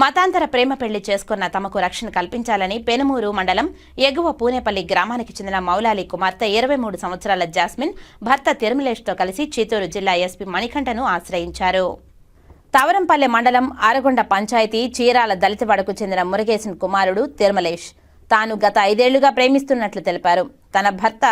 మతాంతర ప్రేమ పెళ్ళి చేసుకున్న తమకు రక్షణ కల్పించాలని పెనుమూరు మండలం ఎగువ పూనేపల్లి గ్రామానికి చెందిన మౌలాలి కుమార్తె ఇరవై మూడు సంవత్సరాల జాస్మిన్ భర్త తిరుమలేష్తో కలిసి చిత్తూరు జిల్లా ఎస్పీ మణికంఠను ఆశ్రయించారు. తవరంపల్లె మండలం ఆరగొండ పంచాయతీ చీరాల దళితవాడకు చెందిన మురుగేశన్ కుమారుడు తిరుమలేష్. తాను గత ఐదేళ్ళుగా ప్రేమిస్తున్నట్లు తెలిపారు. తన భర్త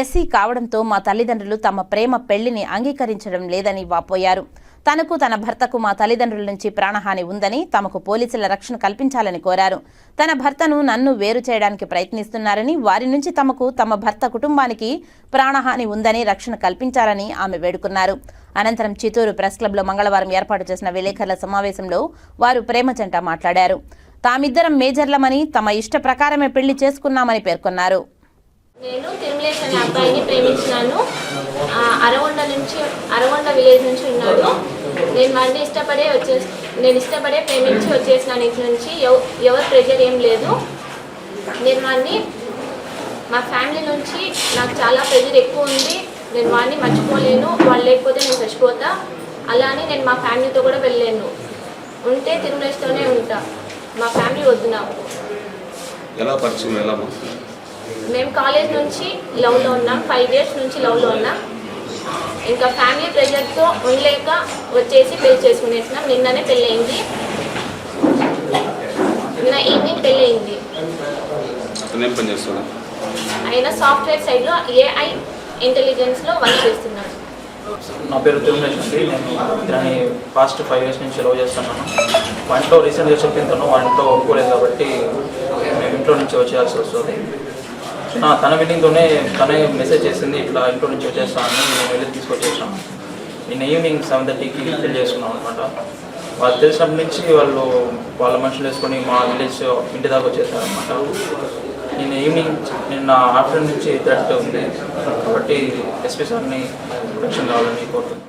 ఎస్సీ కావడంతో మా తల్లిదండ్రులు తమ ప్రేమ పెళ్ళిని అంగీకరించడం లేదని వాపోయారు. తనకు తన భర్తకు మా తల్లిదండ్రుల నుంచి ప్రాణహాని ఉందని తమకు పోలీసుల రక్షణ కల్పించాలని కోరారు. తన భర్తను నన్ను వేరు చేయడానికి ప్రయత్నిస్తున్నారని వారి నుంచి తమకు తమ భర్త కుటుంబానికి ప్రాణహాని ఉందని రక్షణ కల్పించాలని ఆమె వేడుకున్నారు. అనంతరం చిత్తూరు ప్రెస్ క్లబ్లో మంగళవారం ఏర్పాటు చేసిన విలేకరుల సమావేశంలో వారు ప్రేమచంట మాట్లాడారు. తామిద్దరం మేజర్లమని తమ ఇష్ట ప్రకారమే పెళ్ళి చేసుకున్నామని పేర్కొన్నారు. నేను తిరుమలేష్ అబ్బాయిని ప్రేమించినాను. నుంచి అరగొండ విలేజ్ నుంచి ఉన్నాడు. నేను వాడిని ఇష్టపడే వచ్చే నేను ఇష్టపడే ప్రేమించి వచ్చేసినాను. ఇంటి నుంచి ఎవ- ఎవరి ప్రెషర్ ఏం లేదు. నేను వాడిని మా ఫ్యామిలీ నుంచి నాకు చాలా ప్రెషర్ ఎక్కువ ఉంది. నేను వాడిని మర్చిపోలేను. వాళ్ళు లేకపోతే నేను చచ్చిపోతా. అలా అని నేను మా ఫ్యామిలీతో కూడా వెళ్ళలేను. ఉంటే తిరుమలేష్తోనే ఉంటా. మా ఫ్యామిలీ వద్దు నాకు. ఎలా పరిచయం? ఎలా మేము కాలేజ్ నుంచి లవ్లో ఉన్నాం. ఫైవ్ ఇయర్స్ నుంచి లవ్లో ఉన్నాం. ఇంకా ఫ్యామిలీ ప్రెషర్తో ఉండలేక వచ్చేసి పెళ్ళి చేసుకునేసినాం. నిన్ననే పెళ్ళయింది. నిన్న ఈవినింగ్ పెళ్ళయింది. ఆయన సాఫ్ట్వేర్ సైడ్లో ఏఐ ఇంటెలిజెన్స్లో వర్క్ చేస్తున్నాడు. నా పేరు తిరుమలేష్ అండి. నేను ఇతని పాస్ట్ ఫైవ్ ఇయర్స్ నుంచి లవ్ చేస్తున్నాను. వంటలో రీసెంట్గా చెప్పిన తను వంటలో ఒప్పుకోలేదు కాబట్టి మేము ఇంట్లో నుంచి వచ్చేయాల్సి వస్తుంది. తన మీటింగ్తోనే తనే మెసేజ్ చేసింది ఇట్లా ఇంట్లో నుంచి వచ్చేస్తాను నేను వెళ్ళి తీసుకొచ్చేసాను. నిన్న ఈవినింగ్ సెవెన్ థర్టీకి ఫిల్ చేసుకున్నాం అనమాట వాళ్ళు తెలిసినప్పటి నుంచి వాళ్ళు వాళ్ళ మనుషులు వేసుకొని మా విలేజ్ ఇంటి దాకా వచ్చేసారు అనమాట నేను ఈవినింగ్ నిన్న ఆఫ్టర్నూన్ నుంచి థ్రెట్ ఉంది. కాబట్టి ఎస్పీ సార్ని ప్రొటెక్షన్ కావాలని కోరుతున్నాను